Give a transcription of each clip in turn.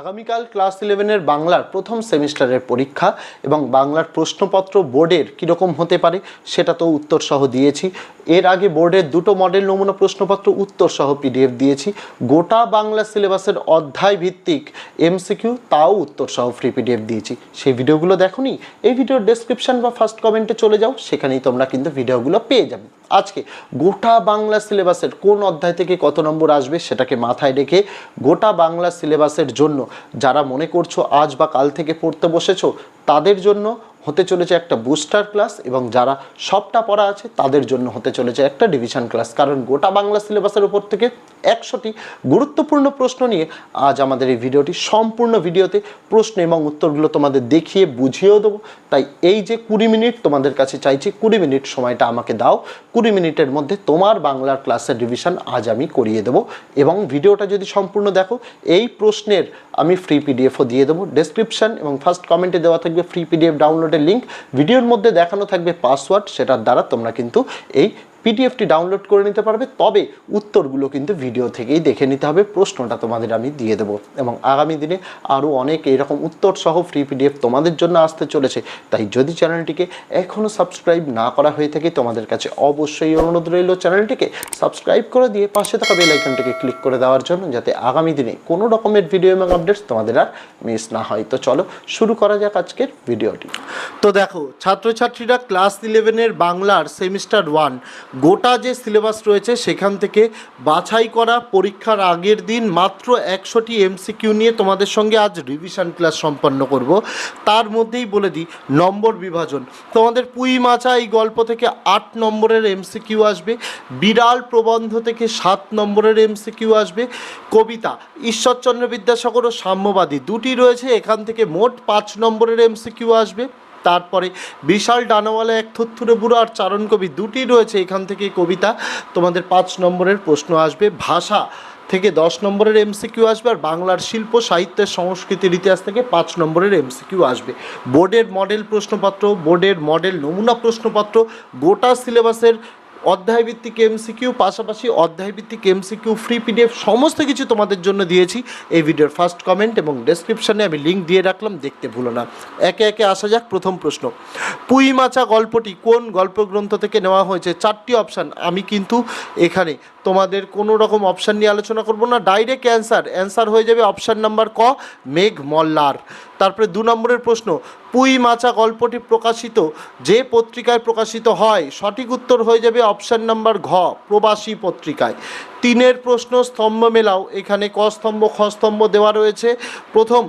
আগামীকাল ক্লাস ইলেভেনের বাংলার প্রথম সেমিস্টারের পরীক্ষা এবং বাংলার প্রশ্নপত্র বোর্ডের কীরকম হতে পারে সেটা তো উত্তরসহ দিয়েছি। এর আগে বোর্ডের দুটো মডেল নমুনা প্রশ্নপত্র উত্তর সহ পিডিএফ দিয়েছি। গোটা বাংলা সিলেবাসের অধ্যায় ভিত্তিক এমসিকিউ তাও উত্তর সহ ফ্রি পিডিএফ দিয়েছি। সেই ভিডিওগুলো দেখোনি? এই ভিডিওর ডেসক্রিপশন বা ফার্স্ট কমেন্টে চলে যাও, সেখানেই তোমরা কিন্তু ভিডিওগুলো পেয়ে যাবে। আজকে গোটা বাংলা সিলেবাসের কোন অধ্যায় থেকে কত নম্বর আসবে সেটাকে মাথায় রেখে গোটা বাংলা সিলেবাসের জন্য যারা মনে করছ আজ বা কাল থেকে পড়তে বসেছো, তাদের জন্য হতে চলেছে একটা বুস্টার ক্লাস এবং যারা সবটা পড়া আছে, তাদের জন্য হতে চলেছে একটা ডিভিশন ক্লাস কারণ গোটা বাংলা সিলেবাসের উপর থেকে একশোটি গুরুত্বপূর্ণ প্রশ্ন নিয়ে আজ আমাদের এই ভিডিওটি সম্পূর্ণ ভিডিওতে প্রশ্ন এবং উত্তরগুলো তোমাদের দেখিয়ে বুঝিয়েও দেবো। তাই এই যে কুড়ি মিনিট তোমাদের কাছে চাইছি, কুড়ি মিনিট সময়টা আমাকে দাও। কুড়ি মিনিটের মধ্যে তোমার বাংলার ক্লাসের রিভিশন আজ আমি করিয়ে দেবো এবং ভিডিওটা যদি সম্পূর্ণ দেখো, এই প্রশ্নের আমি ফ্রি পিডিএফও দিয়ে দেবো। ডেসক্রিপশন এবং ফার্স্ট কমেন্টে দেওয়া থাকবে ফ্রি পিডিএফ ডাউনলোডের লিঙ্ক ভিডিওর মধ্যে দেখানো থাকবে পাসওয়ার্ড সেটার দ্বারা তোমরা কিন্তু এই পিডিএফটি ডাউনলোড করে নিতে পারবে, তবে উত্তরগুলো কিন্তু ভিডিও থেকেই দেখে নিতে হবে। প্রশ্নটা তোমাদের আমি দিয়ে দেবো। এবং আগামী দিনে আরও অনেক এরকম উত্তর সহ ফ্রি পিডিএফ তোমাদের জন্য আসতে চলেছে। তাই যদি চ্যানেলটিকে এখনও সাবস্ক্রাইব না করা হয়ে থাকে, তোমাদের কাছে অবশ্যই অনুরোধ রইল চ্যানেলটিকে সাবস্ক্রাইব করে দিয়ে পাশে থাকা বেল আইকনটিকে ক্লিক করে দেওয়ার জন্য, যাতে আগামী দিনে কোনো রকমের ভিডিও এবং আপডেটস তোমাদের আর মিস না হয়। তো চলো শুরু করা যাক আজকের ভিডিওটি তো দেখো, ছাত্রছাত্রীরা ক্লাস ইলেভেনের বাংলার সেমিস্টার ওয়ান গোটা যে সিলেবাস রয়েছে সেখান থেকে বাছাই করা পরীক্ষার আগের দিন মাত্র একশোটি এমসিকিউ নিয়ে তোমাদের সঙ্গে আজ রিভিশন ক্লাস সম্পন্ন করব। তার মধ্যেই বলে দিই, নম্বর বিভাজন। তোমাদের পুই মাচা এই গল্প থেকে আট নম্বরের এমসিকিউ আসবে, বিড়াল প্রবন্ধ থেকে সাত নম্বরের এমসিকিউ আসবে, কবিতা, ঈশ্বরচন্দ্র বিদ্যাসাগর ও সাম্যবাদী দুটি রয়েছে, এখান থেকে মোট পাঁচ নম্বরের এমসিকিউ আসবে। তারপরে বিশাল ডানাওয়ালা এক থুত্থুরে বুড়ো আর চারণ কবি দুটি রয়েছে। এখান থেকে কবিতা, তোমাদের পাঁচ নম্বরের প্রশ্ন আসবে। ভাষা থেকে দশ নম্বরের এমসিকিউ আসবে আর বাংলার শিল্প, সাহিত্যের সংস্কৃতির ইতিহাস থেকে পাঁচ নম্বরের এমসিকিউ আসবে। বোর্ডের মডেল প্রশ্নপত্র, বোর্ডের মডেল নমুনা প্রশ্নপত্র, গোটা সিলেবাসের অধ্যায়ভিত্তিক এমসিকিউ, পাশাপাশি অধ্যায়ভিত্তিক এমসিকিউ ফ্রি পিডিএফ সমস্ত কিছু তোমাদের জন্য দিয়েছি। এই ভিডিওর ফার্স্ট কমেন্ট এবং ডেসক্রিপশানে আমি লিঙ্ক দিয়ে রাখলাম, দেখতে ভুলো না। একে একে আসা যাক প্রথম প্রশ্ন। পুই মাচা গল্পটি কোন গল্পগ্রন্থ থেকে নেওয়া হয়েছে? চারটি অপশান আমি কিন্তু এখানে তোমাদের কোনো রকম অপশান নিয়ে আলোচনা করব না। ডাইরেক্ট অ্যান্সার অ্যান্সার হয়ে যাবে অপশান নাম্বার ক, মেঘ মল্লার। তারপরে দু নম্বরের প্রশ্ন, পুই মাচা গল্পটি প্রকাশিত, যে পত্রিকায় প্রকাশিত হয়, সঠিক উত্তর হয়ে যাবে অপশান নাম্বার ঘ, প্রবাসী পত্রিকায়। তিনের প্রশ্ন স্তম্ভ মেলাও। এখানে ক স্তম্ভ, খ স্তম্ভ দেওয়া রয়েছে। প্রথম,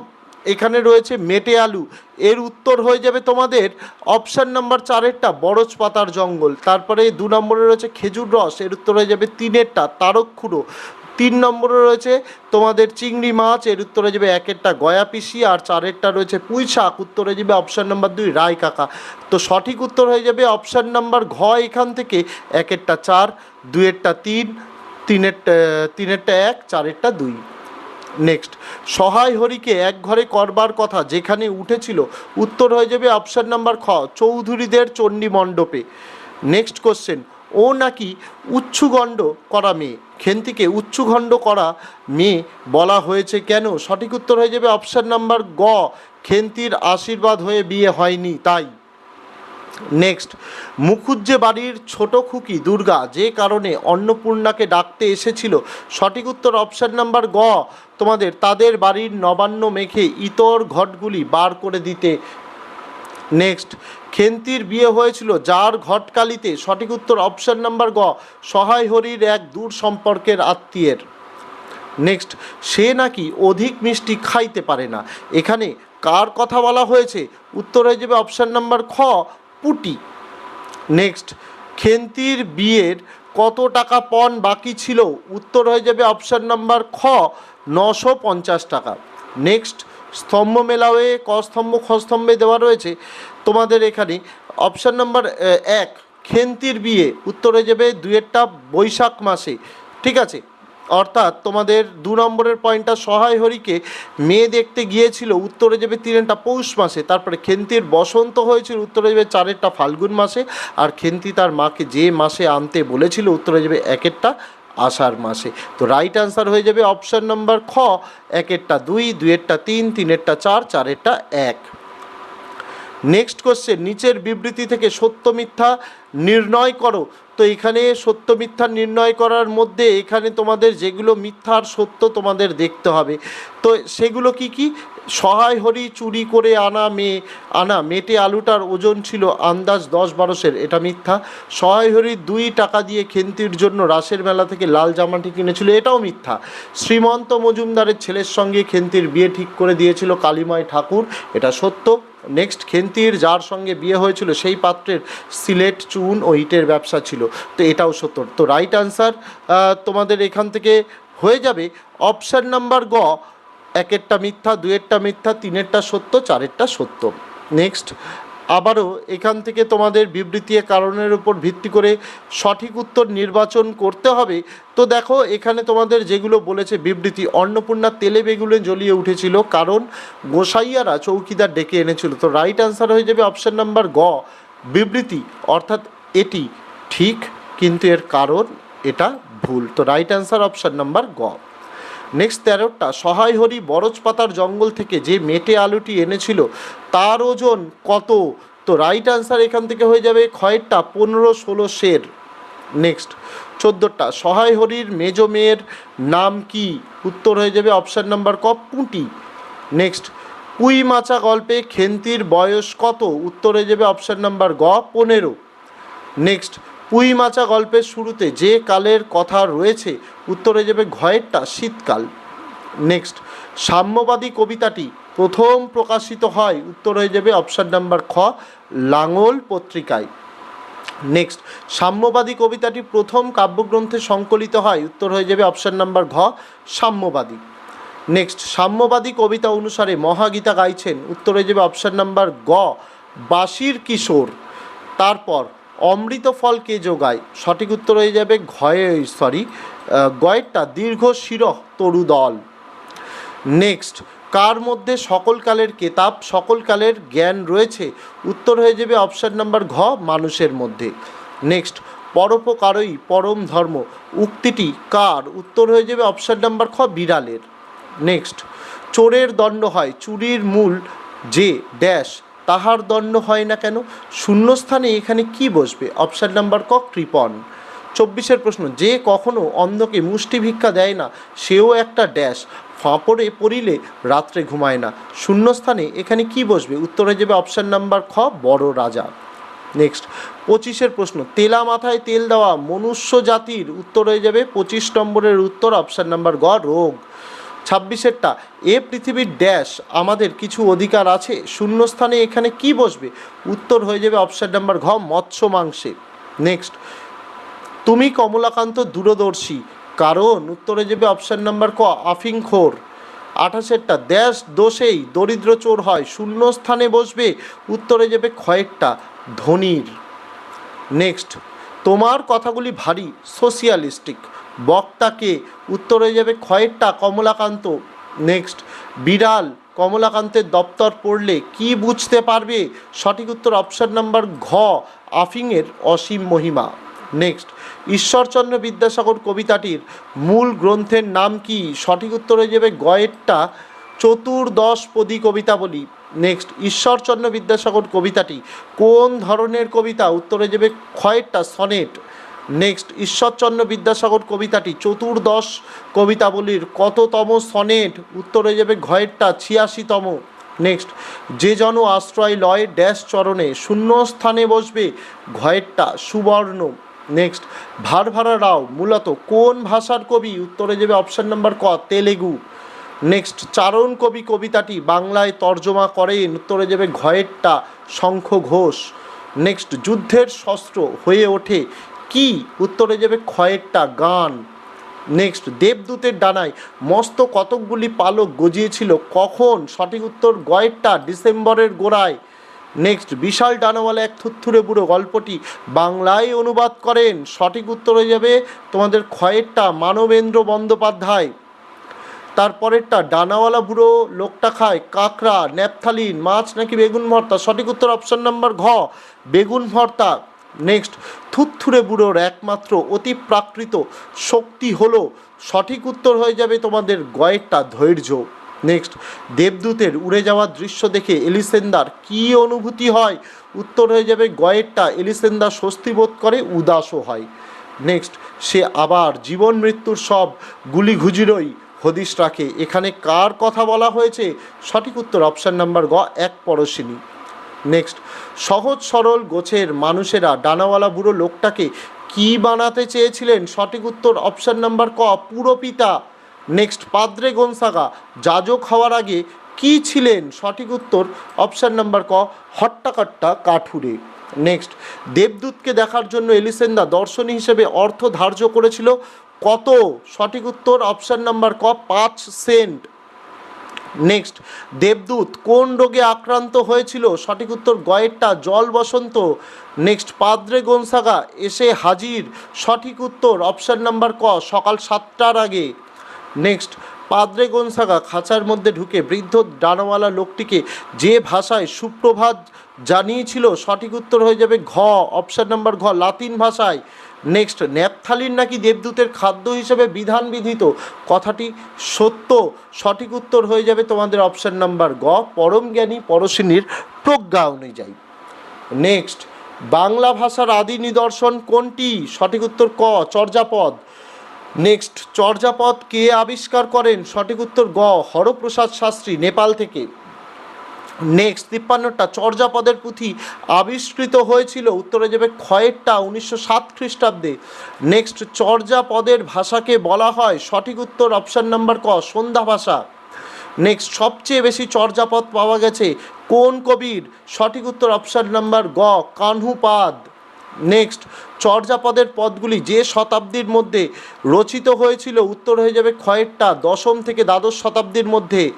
এখানে রয়েছে মেটে আলু। এর উত্তর হয়ে যাবে তোমাদের অপশান নাম্বার চারেরটা, বরজ পাতার জঙ্গল। তারপরে দু নম্বরে রয়েছে খেজুর রস। এর উত্তর হয়ে যাবে তিনেরটা, তারকখুড়ো। তিন নম্বরে রয়েছে তোমাদের চিংড়ি মাছ, এর উত্তরে যাবে একেরটা গয়া পিসি আর চারেরটা রয়েছে পুঁই শাক, উত্তরে যাবে অপশান নাম্বার দুই রায় কাকা। তো সঠিক উত্তর হয়ে যাবে অপশান নাম্বার ঘ এখান থেকে, একেরটা চার দুয়েরটা তিন তিনেরটা তিনেরটা এক, চারেরটা দুই। নেক্সট সহায় হরিকে এক ঘরে করবার কথা যেখানে উঠেছিল, উত্তর হয়ে যাবে অপশান নাম্বার খ, চৌধুরীদের চণ্ডী মণ্ডপে। নেক্সট কোশ্চেন ও নাকি উচ্ছুগণ্ড করা মেয়ে? খেন্তিকে উচ্ছুগণ্ড করা মেয়ে বলা হয়েছে কেন? সঠিক উত্তর হয়ে যাবে অপশান নাম্বার গ, খেন্তির আশীর্বাদ হয়ে বিয়ে হয়নি, তাই। নেক্সট, মুখুজ্জে বাড়ির ছোট খুকি দুর্গা যে কারণে অন্নপূর্ণাকে ডাকতে এসেছিল। সঠিক উত্তর অপশান নাম্বার গ, তোমাদের তাদের বাড়ির নবান্ন মেখে ইতর ঘটগুলি বার করে দিতে। নেক্সট খেন্তির বিয়ে হয়েছিল, যার ঘটকালিতে সঠিক উত্তর অপশান নাম্বার গ, সহায় হরির এক দূর সম্পর্কের আত্মীয়ের। নেক্সট, সে নাকি অধিক মিষ্টি খাইতে পারে না। এখানে কার কথা বলা হয়েছে? উত্তর হয়ে যাবে অপশান নাম্বার খ, পুটি। নেক্সট, খেন্তির বিয়ের কত টাকা পণ বাকি ছিল? উত্তর হয়ে যাবে অপশান নাম্বার খ, নশো পঞ্চাশ টাকা। নেক্সট স্তম্ভ মেলাওয়ে, ক স্তম্ভ, খ স্তম্ভে দেওয়া রয়েছে। তোমাদের এখানে অপশান নাম্বার এক, খেন্তির বিয়ে। উত্তরে হয়ে যাবে দুয়েরটা বৈশাখ মাসে। ঠিক আছে? অর্থাৎ তোমাদের দু নম্বরের পয়েন্টটা সহায় হরিকে মেয়ে দেখতে গিয়েছিল। উত্তরে যাবে তিনটা পৌষ মাসে। তারপরে খেন্তির বসন্ত হয়েছিল। উত্তরে যাবে চারেরটা ফাল্গুন মাসে। আর খেন্তি তার মাকে যে মাসে আনতে বলেছিল, উত্তরে যাবে একেরটা আষাঢ় মাসে। তো রাইট অ্যান্সার হয়ে যাবে অপশান নম্বর খ, একেরটা দুই, দুইয়েরটা তিন, তিনেরটা চার, চারেরটা এক। নেক্সট কোশ্চেন নিচের বিবৃতি থেকে সত্য মিথ্যা নির্ণয় করো। তো এখানে সত্য মিথ্যা নির্ণয় করার মধ্যে এখানে তোমাদের যেগুলো মিথ্যার সত্য তোমাদের দেখতে হবে। তো সেগুলো কি কি? সহায় হরি চুরি করে আনা মেয়ে আনা, মেটে আলুটার ওজন ছিল আন্দাজ দশ বারোশের, এটা মিথ্যা। সহায় হরি দুই টাকা দিয়ে খেন্তির জন্য রাসের মেলা থেকে লাল জামাটি কিনেছিল, এটাও মিথ্যা। শ্রীমন্ত মজুমদারের ছেলের সঙ্গে খেন্তির বিয়ে ঠিক করে দিয়েছিল কালীময় ঠাকুর, এটা সত্য। নেক্সট, খেন্তির যার সঙ্গে বিয়ে হয়েছিল সেই পাত্রের সিলেট চুন ও ইটের ব্যবসা ছিল। তো এটাও সত্য। তো রাইট আনসার তোমাদের এখান থেকে হয়ে যাবে। অপশান নাম্বার গ, একেরটা মিথ্যা দুয়েরটা মিথ্যা, তিনেরটা সত্য, চারেরটা সত্য। নেক্সট আবারও এখান থেকে তোমাদের বিবৃতি কারণের উপর ভিত্তি করে সঠিক উত্তর নির্বাচন করতে হবে। তো দেখো, এখানে তোমাদের যেগুলো বলেছে বিবৃতি, অন্নপূর্ণা তেলে বেগুনে জ্বলিয়ে উঠেছিল কারণ গোসাইয়ারা চৌকিদার ডেকে এনেছিল। তো রাইট অ্যান্সার হয়ে যাবে অপশান নাম্বার গ, বিবৃতি, অর্থাৎ এটি ঠিক, কিন্তু এর কারণ এটা ভুল। তো রাইট অ্যান্সার অপশান নাম্বার গ। নেক্সট তেরোটা সহায় হরি বরজ পাতার জঙ্গল থেকে যে মেটে আলুটি এনেছিল, তার ওজন কত? তো রাইট অ্যান্সার এখান থেকে হয়ে যাবে ক্ষয়েরটা পনেরো ষোলো শের নেক্সট চোদ্দোটা সহায় হরির মেজ মেয়ের নাম কি? উত্তর হয়ে যাবে অপশান নাম্বার ক, পুঁটি। নেক্সট পুই মাচা গল্পে খেন্তির বয়স কত? উত্তর হয়ে যাবে অপশান নাম্বার গ, পনেরো। নেক্সট পুই মাচা গল্পের শুরুতে যে কালের কথা রয়েছে, উত্তরে যাবে ঘয়েরটা, শীতকাল। নেক্সট সাম্যবাদী কবিতাটি প্রথম প্রকাশিত হয়, উত্তর হয়ে যাবে অপশান নাম্বার খ, লাঙল পত্রিকায়। নেক্সট সাম্যবাদী কবিতাটি প্রথম কাব্যগ্রন্থে সংকলিত হয়, উত্তর হয়ে যাবে অপশান নাম্বার ঘ, সাম্যবাদী। নেক্সট সাম্যবাদী কবিতা অনুসারে মহাগীতা গাইছেন, উত্তর হয়ে যাবে অপশান নাম্বার গ, বাসির কিশোর। তারপর অমৃত ফল কে যোগায় সঠিক উত্তর হয়ে যাবে ঘয়ে সরি গয়েরটা দীর্ঘ শিরহ তরু দল। নেক্সট কার মধ্যে সকল কালের কেতাব, সকল কালের জ্ঞান রয়েছে? উত্তর হয়ে যাবে অপশান নাম্বার ঘ, মানুষের মধ্যে। নেক্সট পরোপকারই পরম ধর্ম। উক্তিটি কার? উত্তর হয়ে যাবে অপশান নাম্বার খ, বিড়ালের। নেক্সট চোরের দণ্ড হয়, চুরির মূল যে ড্যাশ তাহার দণ্ড হয় না কেন? শূন্যস্থানে এখানে কি বসবে? অপশান নাম্বার ক কৃপন চব্বিশের প্রশ্ন, যে কখনো অন্ধকে মুষ্টি ভিক্ষা দেয় না, সেও একটা ড্যাশ। ফাঁপড়ে পড়িলে রাত্রে ঘুমায় না। শূন্যস্থানে এখানে কি বসবে? উত্তরে যাবে অপশান নাম্বার খ, বড় রাজা। নেক্সট পঁচিশের প্রশ্ন, তেলা মাথায় তেল দেওয়া মনুষ্য জাতির উত্তর হয়ে যাবে? পঁচিশ নম্বরের উত্তর অপশান নাম্বার গ, রোগ। ছাব্বিশেরটা, এ পৃথিবীর ড্যাশ আমাদের কিছু অধিকার আছে? শূন্যস্থানে এখানে কি বসবে? উত্তর হয়ে যাবে অপশান নাম্বার ঘ, মৎস্য মাংসে। নেক্সট তুমি কমলাকান্ত দূরদর্শী। কারণ উত্তরে যাবে অপশান নাম্বার ক, আফিংখোর। আঠাশেরটা দেশ দোষেই, দরিদ্র চোর হয়। শূন্য স্থানে বসবে, উত্তরে যাবে ক্ষয়েরটা, ধনির। নেক্সট তোমার কথাগুলি ভারী সোশিয়ালিস্টিক বক্তাকে উত্তরে যাবে ক্ষয়েরটা কমলাকান্ত। নেক্সট বিড়াল, কমলাকান্তের দপ্তর পড়লে কি বুঝতে পারবে? সঠিক উত্তর অপশান নাম্বার ঘ, আফিংয়ের অসীম মহিমা। নেক্সট ঈশ্বরচন্দ্র বিদ্যাসাগর কবিতাটির মূল গ্রন্থের নাম কি? সঠিক উত্তর হয়ে যাবে গয়েরটা চতুর্দশপদী কবিতা বলি নেক্সট ঈশ্বরচন্দ্র বিদ্যাসাগর কবিতাটি কোন ধরনের কবিতা? উত্তরে যাবে ক্ষয়েরটা সনেট। নেক্সট ঈশ্বরচন্দ্র বিদ্যাসাগর কবিতাটি, চতুর্দশ কবিতাবলীর কততম সনেট? উত্তরে যাবে ঘয়েরটা, ছিয়াশিতম। নেক্সট যে জন আশ্রয় লয় ড্যাশ চরণে শূন্য স্থানে বসবে ঘয়েরটা, সুবর্ণ। নেক্সট ভারভারা রাও, মূলত কোন ভাষার কবি? উত্তরে যাবে অপশান নাম্বার ক, তেলেগু। নেক্সট চারণ কবি কবিতাটি বাংলায় তর্জমা করেন, উত্তরে যাবে ঘয়েরটা, শঙ্খ ঘোষ। নেক্সট যুদ্ধের শস্ত্র হয়ে ওঠে কি উত্তরে যাবে ক্ষয়েরটা গান। নেক্সট দেবদূতের ডানায় মস্ত কতকগুলি পালক গজিয়েছিল। কখন? সঠিক উত্তর গয়েরটা, ডিসেম্বরের গোড়ায়। নেক্সট বিশাল ডানাওয়ালা এক থুত্থুরে বুড়ো গল্পটি বাংলায় অনুবাদ করেন। সঠিক উত্তর হয়ে যাবে তোমাদের ক্ষয়েরটা মানবেন্দ্র বন্দ্যোপাধ্যায়। তারপরেরটা, ডানাওয়ালা বুড়ো লোকটা খায় কাঁকড়া, ন্যাপথালিন, মাছ নাকি বেগুন ভর্তা? সঠিক উত্তর অপশন নাম্বার ঘ, বেগুন ভর্তা। নেক্সট থুত্থুরে বুড়োর একমাত্র অতি প্রাকৃত শক্তি হলো সঠিক উত্তর হয়ে যাবে তোমাদের গয়েরটা ধৈর্য। নেক্সট দেবদূতের উড়ে যাওয়ার দৃশ্য দেখে এলিসেন্দার কি অনুভূতি হয়? উত্তর হয়ে যাবে গয়েরটা এলিসেন্দার স্বস্তি বোধ করে উদাসও হয়। নেক্সট সে আবার জীবন মৃত্যুর সব গুলি ঘুজিরই হদিশ রাখে। এখানে কার কথা বলা হয়েছে? সঠিক উত্তর অপশান নাম্বার গ, এক পরশিনী। নেক্সট সহজ সরল গোছের মানুষেরা ডানাওয়ালা বুড়ো লোকটাকে কি বানাতে চেয়েছিলেন? সঠিক উত্তর অপশান নাম্বার ক পুরপিতা নেক্সট পাদ্রে গোনসাগা, যাজক হওয়ার আগে কি ছিলেন? সঠিক উত্তর অপশান নাম্বার ক, হট্টাকট্টা কাঠুরে। নেক্সট দেবদূতকে দেখার জন্য এলিসেন্দা দর্শনী হিসেবে অর্থ ধার্য করেছিল কত? সঠিক উত্তর অপশান নাম্বার ক, পাঁচ সেন্ট। নেক্সট দেবদূত কোন রোগে আক্রান্ত হয়েছিল? সঠিক উত্তর, গয়েরটা, জল বসন্ত। নেক্সট পাদ্রে গোনসাগা, এসে হাজির। সঠিক উত্তর অপশান নাম্বার ক, সকাল সাতটার আগে। নেক্সট পাদ্রে গোনসাগা, খাঁচার মধ্যে ঢুকে বৃদ্ধ ডানাওয়ালা লোকটিকে যে ভাষায় সুপ্রভাত জানিয়েছিল, সঠিক উত্তর হয়ে যাবে ঘ অপশান নাম্বার ঘ, লাতিন ভাষায়। নেক্সট ন্যাপথালিন নাকি দেবদূতের খাদ্য হিসেবে বিধান বিধিত? কথাটি সত্য, সঠিক উত্তর হয়ে যাবে তোমাদের অপশান নাম্বার গ, পরম জ্ঞানী পরশিনীর প্রজ্ঞা অনুযায়ী। নেক্সট বাংলা ভাষার আদি নিদর্শন কোনটি? সঠিক উত্তর ক, চর্যাপদ। নেক্সট চর্যাপদ কে আবিষ্কার করেন? সঠিক উত্তর গ, হরপ্রসাদ শাস্ত্রী, নেপাল থেকে। নেক্সট তিপ্পান্নটা চর্যাপদের পুঁথি আবিষ্কৃত হয়েছিল। উত্তরে যাবে ক্ষয়েরটা উনিশশো সাত খ্রিস্টাব্দে। নেক্সট চর্যাপদের ভাষাকে বলা হয়। সঠিক উত্তর অপশান নাম্বার ক, সন্ধ্যা ভাষা। নেক্সট সবচেয়ে বেশি চর্যাপদ পাওয়া গেছে কোন কবির? সঠিক উত্তর অপশান নাম্বার গ, কানহুপাদ। নেক্সট চর্যাপদের পদগুলি যে শতাব্দীর মধ্যে রচিত হয়েছিল, উত্তর হয়ে যাবে ক্ষয়েরটা দশম থেকে দ্বাদশ শতাব্দীর মধ্যে।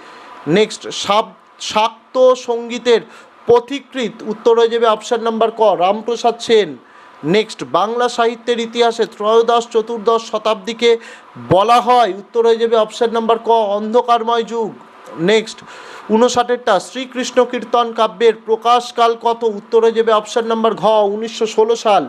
নেক্সট সাব শাক্ত সঙ্গীতের পথিকৃত উত্তর হয়ে যাবে অপশান নাম্বার ক, রামপ্রসাদ সেন। নেক্সট বাংলা সাহিত্যের ইতিহাসে ত্রয়োদশ, চতুর্দশ শতাব্দীকে বলা হয়। উত্তর হয়ে যাবে অপশান নাম্বার ক, অন্ধকারময় যুগ। নেক্সট উনষাটেরটা, শ্রীকৃষ্ণ কীর্তন কাব্যের প্রকাশকাল কত? উত্তর হয়ে যাবে অপশান নাম্বার ঘ, উনিশশো ষোলো সাল।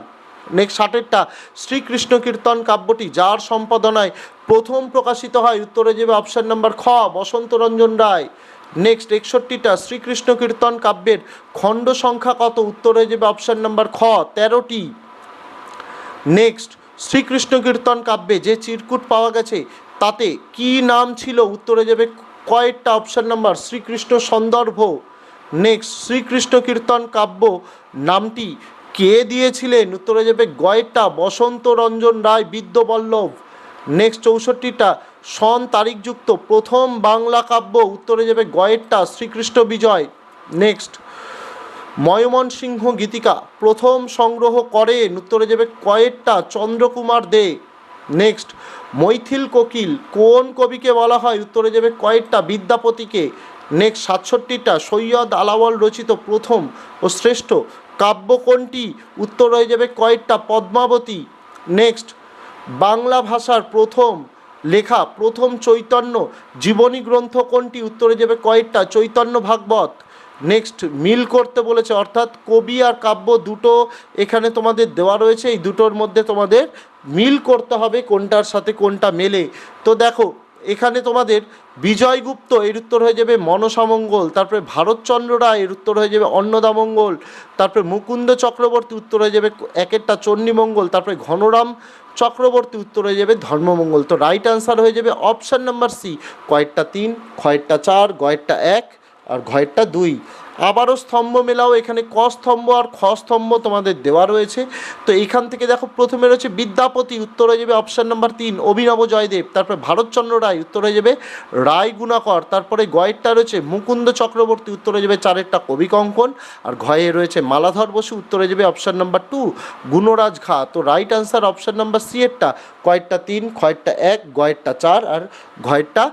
নেক্সট ষাটেরটা, শ্রীকৃষ্ণ কীর্তন কাব্যটি যার সম্পাদনায় প্রথম প্রকাশিত হয়? উত্তরে যাবে অপশান নাম্বার খ বসন্ত রঞ্জন রায়। নেক্সট একষট্টিটা, শ্রীকৃষ্ণ কীর্তন কাব্যের খণ্ড সংখ্যা কত? উত্তরে যাবে অপশান নাম্বার খ, তেরোটি। নেক্সট শ্রীকৃষ্ণ কীর্তন কাব্যে যে চিরকুট পাওয়া গেছে, তাতে কি নাম ছিল? উত্তরে যাবে কয়েকটা option number Srikrishna Sandarbha. Next Srikrishna Kirtan কাব্য নামটি কে দিয়েছিলেন? উত্তরে যাবে গয়েরটা বসন্ত রঞ্জন রায়, বিদ্যবল্লভ। নেক্সট চৌষট্টিটা সন তারিখযুক্ত প্রথম বাংলা কাব্য উত্তরে যাবে গয়েরটা শ্রীকৃষ্ণ বিজয়। নেক্সট ময়মনসিংহ গীতিকা, প্রথম সংগ্রহ করেন উত্তরে যাবে কয়েকটা চন্দ্রকুমার দে। নেক্সট মৈথিল কোকিল, কোন কবিকে বলা হয়? উত্তরে যাবে কয়েকটা বিদ্যাপতিকে। নেক্সট সাতষট্টিটা, সৈয়দ আলাওয়াল রচিত প্রথম ও শ্রেষ্ঠ কাব্য কোনটি? উত্তর হয়ে যাবে কয়েকটা পদ্মাবতী। নেক্সট বাংলা ভাষার প্রথম লেখা, প্রথম চৈতন্য, জীবনী গ্রন্থ কোনটি? উত্তরে যাবে কয়েকটা, চৈতন্য ভাগবত। নেক্সট মিল করতে বলেছে। অর্থাৎ কবি আর কাব্য দুটো এখানে তোমাদের দেওয়া রয়েছে। এই দুটোর মধ্যে তোমাদের মিল করতে হবে কোনটার সাথে কোনটা মেলে। তো দেখো এখানে তোমাদের বিজয়গুপ্ত এর উত্তর হয়ে যাবে মনসামঙ্গল তারপরে ভারতচন্দ্র রায় এর উত্তর হয়ে যাবে অন্নদামঙ্গল তারপরে মুকুন্দ চক্রবর্তী উত্তর হয়ে যাবে এক একটা চণ্ডীমঙ্গল তারপরে ঘনরাম চক্রবর্তী উত্তর হয়ে যাবে ধর্মমঙ্গল তো রাইট আনসার হয়ে যাবে অপশান নাম্বার সি কয়েকটা তিন, কয়েকটা চার, কয়েকটা এক আর ঘয়েরটা দুই। আবারও স্তম্ভ মেলাও, এখানে ক স্তম্ভ আর খ স্তম্ভ তোমাদের দেওয়া রয়েছে। তো এখান থেকে দেখো, প্রথমে রয়েছে বিদ্যাপতি, উত্তর হয়ে যাবে অপশান নাম্বার তিন, অভিনব জয়দেব, তারপরে ভারতচন্দ্র রায়, উত্তর হয়ে যাবে রায় গুণাকর, তারপরে গয়েরটা রয়েছে মুকুন্দ চক্রবর্তী, উত্তর হয়ে যাবে চারেরটা কবি কঙ্কন, আর ঘয়ে রয়েছে মালাধর বসু, উত্তর হয়ে যাবে অপশান নাম্বার টু গুণরাজ ঘা, তো right answer option number C এরটা কয়েকটা তিন কয়েকটা এক, গয়েরটা চার, আর ঘয়েরটা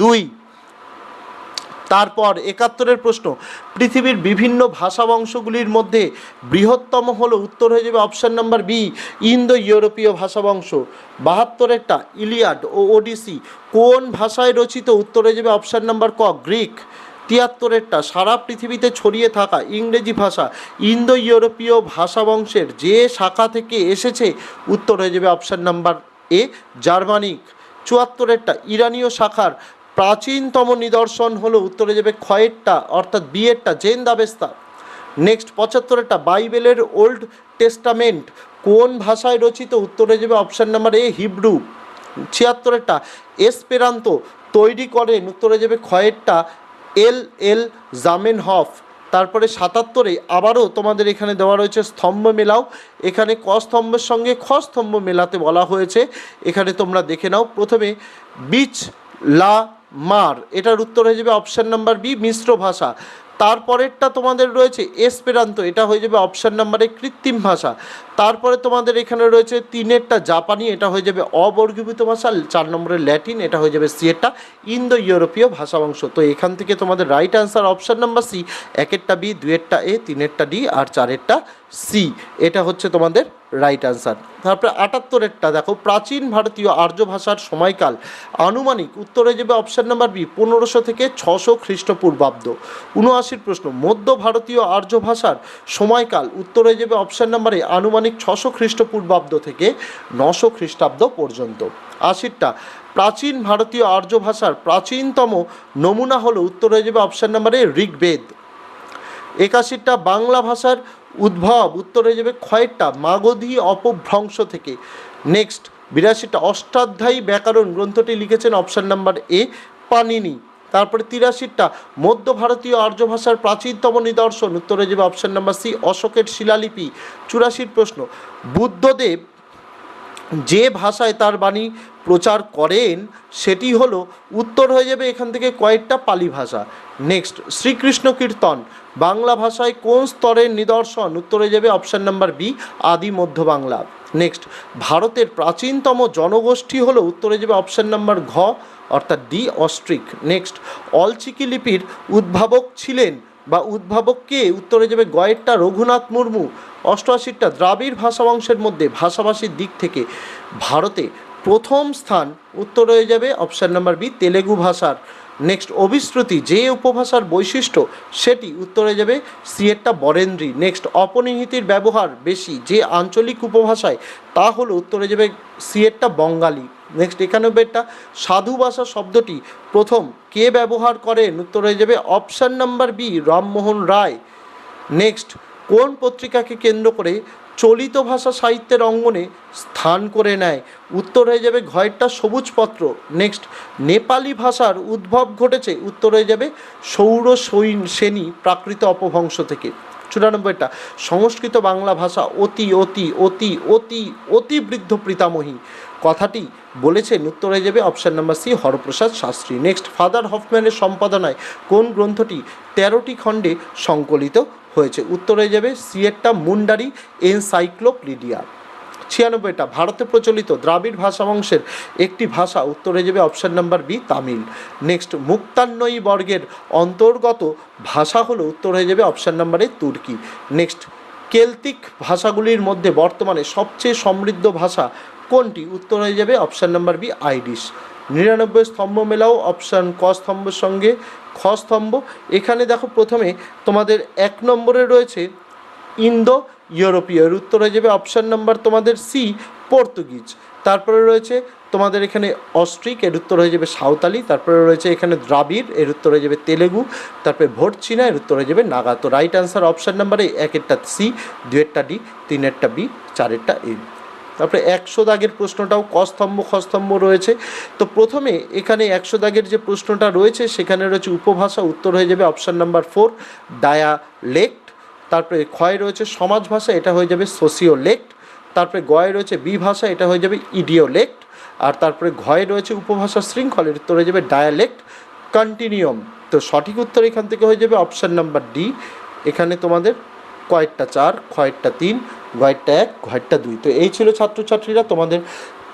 দুই। তারপর একাত্তরের প্রশ্ন, পৃথিবীর বিভিন্ন ভাষা বংশগুলির মধ্যে বৃহত্তম হলো উত্তর হয়ে যাবে অপশান নাম্বার বি ইন্দো ইউরোপীয় ভাষা বংশ বাহাত্তরেরটা, ইলিয়াড ও ওডিসি, কোন ভাষায় রচিত উত্তর হয়ে যাবে অপশান নাম্বার ক, গ্রিক। তিয়াত্তরেরটা, সারা পৃথিবীতে ছড়িয়ে থাকা ইংরেজি ভাষা ইন্দো ইউরোপীয় ভাষা বংশের যে শাখা থেকে এসেছে, উত্তর হয়ে যাবে অপশান নাম্বার এ জার্মানিক। চুয়াত্তরেরটা, ইরানীয় শাখার প্রাচীনতম নিদর্শন হলো উত্তরে যাবে ক্ষয়েরটা অর্থাৎ বিয়েরটা জেন দাবেস্তা নেক্সট, পঁচাত্তরেরটা, বাইবেলের ওল্ড টেস্টামেন্ট, কোন ভাষায় রচিত? উত্তরে যাবে অপশান নাম্বার এ, হিব্রু। ছিয়াত্তরেরটা, এসপেরান্ত, তৈরি করেন। উত্তরে যাবে ক্ষয়েরটা এল এল জামেন হফ তারপরে সাতাত্তরে, আবারও তোমাদের এখানে দেওয়া রয়েছে স্তম্ভ মেলাও। এখানে ক স্তম্ভের সঙ্গে খ স্তম্ভ মেলাতে বলা হয়েছে। এখানে তোমরা দেখে নাও। প্রথমে, বিচ, লা মার। এটার উত্তর হয়ে যাবে অপশান নাম্বার বি মিশ্র ভাষা। তারপরেরটা তোমাদের রয়েছে এসপেরান্ত এটা হয়ে যাবে অপশান নাম্বারে কৃত্রিম ভাষা। তারপরে তোমাদের এখানে রয়েছে তিনেরটা জাপানি, এটা হয়ে যাবে অবর্গীভূত ভাষা, চার নম্বরের ল্যাটিন, এটা হয়ে যাবে সি এরটা ইন্দো ইউরোপীয় ভাষা বংশ তো এখান থেকে তোমাদের right answer option number C একেরটা B দুয়েরটা এ তিনেরটা ডি আর চারেরটা সি এটা হচ্ছে তোমাদের রাইট অ্যান্সার তারপরে আটাত্তরেরটা, দেখো, প্রাচীন ভারতীয় আর্য ভাষার সময়কাল। আনুমানিক উত্তরে যাবে অপশান নাম্বার বি পনেরোশো থেকে ছশো খ্রিস্টপূর্বাব্দ। উনআশির প্রশ্ন, মধ্য ভারতীয় আর্য ভাষার সময়কাল, উত্তরে যাবে অপশান নাম্বারে আনুমানিক ছশো খ্রিস্টপূর্বাব্দ থেকে নশো খ্রিস্টাব্দ পর্যন্ত। আশিরটা, প্রাচীন ভারতীয় আর্য ভাষার প্রাচীনতম নমুনা হলো উত্তরে যাবে অপশান নাম্বারে ঋগ্বেদ। একাশিটা বাংলা ভাষার উদ্ভব, উত্তরে যাবে ক্ষয়টা, মাগধী অপভ্রংশ থেকে। নেক্সট বিরাশিটা, অষ্টাধ্যায়ী ব্যাকরণ গ্রন্থটি লিখেছেন অপশান নাম্বার এ পানিনি। তারপরে তিরাশিটা, মধ্য ভারতীয় আর্য ভাষার প্রাচীনতম নিদর্শন, উত্তরে যাবে অপশান নাম্বার সি অশোকের শিলালিপি। চুরাশির প্রশ্ন, বুদ্ধদেব যে ভাষায় তার বাণী প্রচার করেন, সেটি হলো উত্তর হয়ে যাবে এখান থেকে কয়েকটা পালি ভাষা। নেক্সট শ্রীকৃষ্ণ কীর্তন। বাংলা ভাষায় কোন স্তরের নিদর্শন? উত্তরে যাবে অপশান নাম্বার বি আদি মধ্য বাংলা। নেক্সট ভারতের প্রাচীনতম জনগোষ্ঠী হলো, উত্তরে যাবে অপশান নাম্বার ঘ, অর্থাৎ ডি অস্ট্রিক নেক্সট অলচিকি লিপির উদ্ভাবক ছিলেন বা উদ্ভাবক কে? উত্তরে যাবে গয়েরটা রঘুনাথ মুর্মু। অষ্টআশিটা দ্রাবিড় ভাষা বংশের মধ্যে ভাষাভাষীর দিক থেকে ভারতে প্রথম স্থান। উত্তর হয়ে যাবে অপশান নাম্বার বি তেলেগু ভাষার। নেক্সট অভিশ্রুতি, যে উপভাষার বৈশিষ্ট্য সেটি উত্তরে যাবে সিয়েরটা বরেন্দ্রী। নেক্সট অপনিহিতির ব্যবহার বেশি, যে আঞ্চলিক উপভাষায়, তা হলো উত্তরে যাবে সিয়েরটা বঙ্গালী। নেক্সট একানব্বইটা সাধু ভাষা শব্দটি প্রথম কে ব্যবহার করেন উত্তর হয়ে যাবে option number B Rammohan Roy. Next কোন পত্রিকাকে কেন্দ্র করে চলিত ভাষা সাহিত্যের অঙ্গনে স্থান করে নেয়? উত্তর হয়ে যাবে ঘয়েরটা সবুজপত্র। নেক্সট নেপালি ভাষার উদ্ভব ঘটেছে। উত্তর হয়ে যাবে সৌর সৈন- সেনী, প্রাকৃত অপভ্রংশ থেকে। চুরানব্বইটা সংস্কৃত বাংলা ভাষা অতি অতি অতি অতি অতি বৃদ্ধ পিতামহী কথাটি বলেছেন, উত্তর হয়ে যাবে option number C, Haraprasad Shastri. Next father হফম্যানের সম্পাদনায় কোন গ্রন্থটি তেরোটি খণ্ডে সংকলিত হয়েছে? উত্তর হয়ে যাবে সিয়েরটা মুন্ডারি এনসাইক্লোপিডিয়া। ছিয়ানব্বইটা, ভারতে প্রচলিত দ্রাবিড় ভাষা বংশের একটি ভাষা, উত্তর হয়ে যাবে option number B, Tamil. Next মুক্তান্নয়ী বর্গের অন্তর্গত ভাষা হলো, উত্তর হয়ে যাবে অপশান নাম্বারে তুর্কি। নেক্সট কেলতিক ভাষাগুলির মধ্যে বর্তমানে সবচেয়ে সমৃদ্ধ ভাষা কোনটি? উত্তর হয়ে যাবে অপশান নাম্বার বি আইডিশ নিরানব্বই স্তম্ভ মেলাও, অপশান ক স্তম্ভের সঙ্গে খ স্তম্ভ। এখানে দেখো প্রথমে তোমাদের এক নম্বরে রয়েছে ইন্দো ইউরোপীয় উত্তর হয়ে যাবে অপশান নাম্বার তোমাদের সি, পর্তুগিজ। তারপরে রয়েছে তোমাদের এখানে অস্ট্রিক, এর উত্তর হয়ে যাবে সাঁওতালি। তারপরে রয়েছে এখানে দ্রাবিড়, এর উত্তর হয়ে যাবে তেলেগু। তারপরে ভোট চীনা এর উত্তর হয়ে যাবে নাগা। তো রাইট অ্যান্সার অপশান নাম্বারে একেরটা সি দুয়েরটা ডি তিনেরটা বি চারেরটা এ। তারপরে একশো দাগের প্রশ্নটাও কস্তম্ভ খস্তম্ভ রয়েছে। তো প্রথমে এখানে একশো দাগের যে প্রশ্নটা রয়েছে, সেখানে রয়েছে উপভাষা, উত্তর হয়ে যাবে অপশান নাম্বার ফোর ডায়ালেক্ট তারপরে ক্ষয় রয়েছে সমাজ ভাষা এটা হয়ে যাবে সোসিওলেক্ট তারপরে গয়ে রয়েছে বি ভাষা এটা হয়ে যাবে ইডিওলেক্ট আর তারপরে ঘয়ে রয়েছে উপভাষা শৃঙ্খলের উত্তর হয়ে যাবে ডায়ালেক্ট কন্টিনিউম তো সঠিক উত্তর এখান থেকে হয়ে যাবে অপশান নাম্বার ডি। এখানে তোমাদের কয়েকটা চার কয়েকটা তিন গয়েরটা এক ঘয়েরটা দুই। তো এই ছিল ছাত্রছাত্রীরা তোমাদের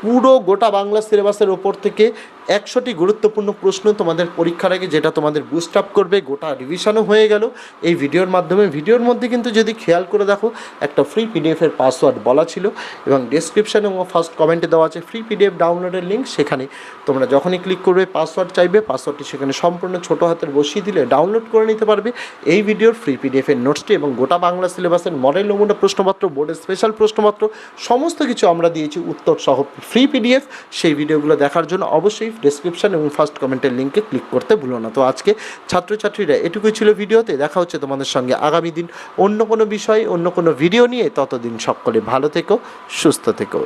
পুরো গোটা বাংলা সিলেবাসের ওপর থেকে একশোটি গুরুত্বপূর্ণ প্রশ্ন তোমাদের পরীক্ষার আগে যেটা তোমাদের বুস্ট আপ করবে, গোটা রিভিশনও হয়ে গেল। এই ভিডিওর মাধ্যমে, ভিডিওর মধ্যে কিন্তু যদি খেয়াল করে দেখো, একটা ফ্রি পিডিএফের পাসওয়ার্ড বলা ছিল এবং ডেসক্রিপশানে এবং ফার্স্ট কমেন্টে দেওয়া আছে ফ্রি পিডিএফ ডাউনলোডের লিঙ্ক সেখানে। তোমরা যখনই ক্লিক করবে পাসওয়ার্ড চাইবে পাসওয়ার্ডটি সেখানে সম্পূর্ণ ছোটো হাতের বসিয়ে দিলে ডাউনলোড করে নিতে পারবে। এই ভিডিওর ফ্রি পিডিএফের নোটসটি এবং গোটা বাংলা সিলেবাসের মডেল নমুনা প্রশ্নপত্র বোর্ডের স্পেশাল প্রশ্নপত্র, সমস্ত কিছু আমরা দিয়েছি উত্তর সহ ফ্রি পিডিএফ সেই ভিডিওগুলো দেখার জন্য অবশ্যই ডেসক্রিপশন এবং ফার্স্ট কমেন্টের লিঙ্কে ক্লিক করতে ভুলো না। তো আজকে ছাত্রছাত্রীরা এটুকুই ছিল ভিডিওতে। দেখা হচ্ছে তোমাদের সঙ্গে আগামী দিন অন্য কোনো বিষয়, অন্য কোনো ভিডিও নিয়ে। ততদিন সকলে ভালো থেকো, সুস্থ থেকো।